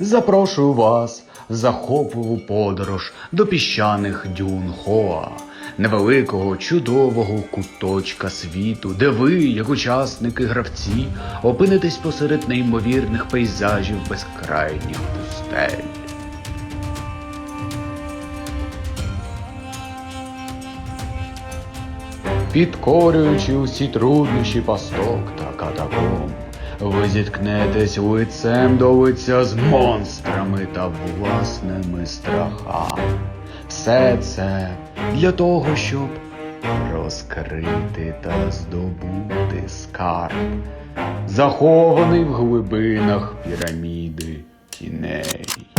Запрошую вас в захопливу подорож до піщаних дюн Хоа, невеликого чудового куточка світу, де ви, як учасники гравці, опинитесь посеред неймовірних пейзажів безкрайніх пустель. Підкорюючи усі труднощі пасток та катакомб, ви зіткнетесь лицем до лиця з монстрами та власними страхами. Все це для того, щоб розкрити та здобути скарб, захований в глибинах піраміди тіней.